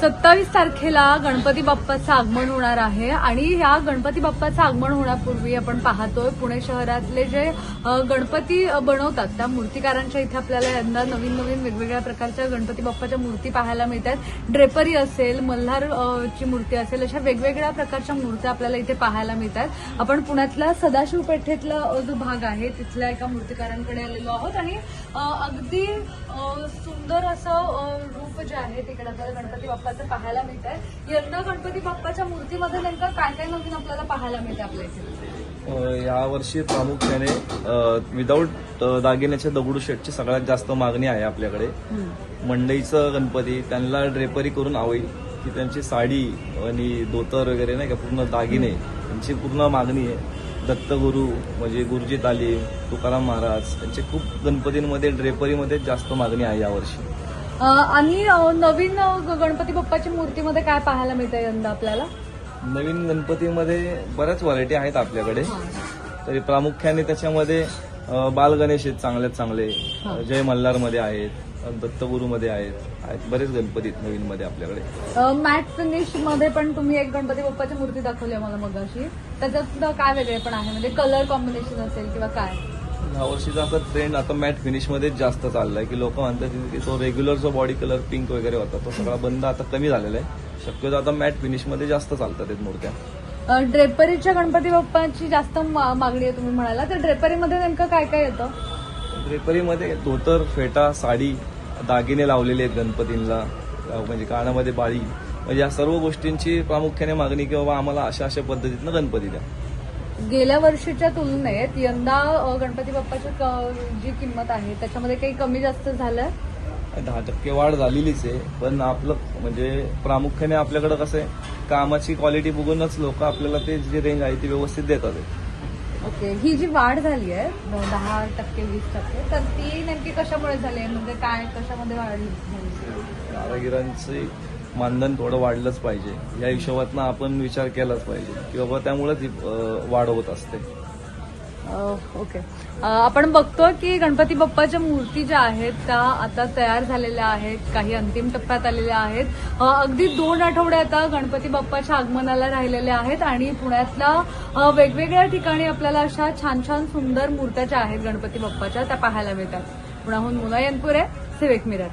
सत्तावीस तारखेला गणपती बाप्पाचं आगमन होणार आहे आणि ह्या गणपती बाप्पाचं आगमन होण्यापूर्वी आपण पाहतोय पुणे शहरातले जे गणपती बनवतात त्या मूर्तिकारांच्या इथे आपल्याला यंदा नवीन नवीन वेगवेगळ्या प्रकारच्या गणपती बाप्पाच्या मूर्ती पाहायला मिळतात. ड्रेपरी असेल मल्हार ची मूर्ती असेल अशा वेगवेगळ्या प्रकारच्या मूर्त्या आपल्याला इथे पाहायला मिळतात. आपण पुण्यातला सदाशिव पेठेतला जो भाग आहे तिथल्या एका मूर्तिकारांकडे आलेलो आहोत आणि अगदी सुंदर असं रूप जे आहे तिकडे आपल्याला गणपती बाप्पाचं पाहायला मिळत आहे यंदा गणपती बाप्पाच्या मूर्तीमध्ये नेमकं काय काय नवीन आपल्याला पाहायला मिळते आपल्या इथे? अ, यावर्षी प्रामुख्याने विदाऊट दागिन्याच्या दगडूशेठची सगळ्यात जास्त मागणी आहे आपल्याकडे. मंडईचं गणपती त्यांना ड्रेपरी करून हवी की त्यांची साडी आणि धोतर वगैरे नाही का पूर्ण दागिने यांची पूर्ण मागणी आहे. दत्तगुरू म्हणजे गुरुजी तालीम तुकाराम महाराज यांचे खूप गणपतींमध्ये ड्रेपरीमध्ये जास्त मागणी आहे यावर्षी. आणि नवीन गणपती बाप्पाच्या मूर्तीमध्ये काय पाहायला मिळतं यंदा आपल्याला? नवीन गणपतीमध्ये बऱ्याच व्हरायटी आहेत आपल्याकडे. तरी प्रामुख्याने त्याच्यामध्ये बाल गणेश आहेत चांगल्यात चांगले. जय मल्हारमध्ये आहेत अ, दत्तगुरूमध्ये आहेत. बरेच गणपती आहेत नवीनमध्ये आपल्याकडे. मॅट फिनिशमध्ये पण तुम्ही एक गणपती बाप्पाची मूर्ती दाखवली मला मगाशी. त्याच्यात सुद्धा काय वेगळे पण आहे? म्हणजे कलर कॉम्बिनेशन असेल किंवा काय? ह्या वर्षीचा आता ट्रेंड आता मॅट फिनिशमध्ये जास्त चाललाय की लोक म्हणतात की तो रेग्युलर जो बॉडी कलर पिंक वगैरे होता तो सगळा बंद आता कमी झालेला आहे. शक्यतो आता मॅट फिनिशमध्ये जास्त चालतात आहेत मूर्त्या. अ, ड्रेपरीच्या गणपती बाप्पाची जास्त मा- मागणी आहे तुम्ही म्हणाला. तर ड्रेपरीमध्ये नेमकं काय काय येतं? ड्रेपरीमध्ये धोतर फेटा साडी दागिने लावलेले आहेत गणपतींना. अ, म्हणजे कानामध्ये बाळी. म्हणजे या सर्व गोष्टींची प्रामुख्याने मागणी की बाबा आम्हाला अशा अशा पद्धतीनं गणपती द्या. गेल्या वर्षीच्या तुलनेत यंदा गणपती बाप्पाची जी किंमत आहे त्याच्यामध्ये काही कमी जास्त झालंय? दहा टक्के वाढ झालेलीच आहे. पण आपलं म्हणजे प्रामुख्याने आपल्याकडं कसं आहे कामाची क्वालिटी बघूनच लोक आपल्याला ते जी रेंज आहे ती व्यवस्थित देतात. ओके. ही जी वाढ झाली आहे दहा टक्के वीस टक्के तर ती नेमकी कशामुळे झाली आहे? म्हणजे काय कशामध्ये वाढली कारागिरांचे मानधन थोडं वाढलंच पाहिजे. या हिशोबातनं आपण विचार केलाच पाहिजे की बाबा त्यामुळेच ही वाढ होत असते. ओके. आपण बघतो की गणपती बाप्पाच्या मूर्ती ज्या आहेत त्या आता तयार झालेल्या आहेत काही अंतिम टप्प्यात आलेल्या आहेत. अगदी दोन आठवडे आता गणपती बाप्पाच्या आगमनाला राहिलेल्या आहेत आणि पुण्यातल्या वेगवेगळ्या ठिकाणी आपल्याला अशा छान छान सुंदर मूर्त्या ज्या आहेत गणपती बाप्पाच्या त्या पाहायला मिळतात. पुण्याहून मुला यनपुरे सिविक मिरर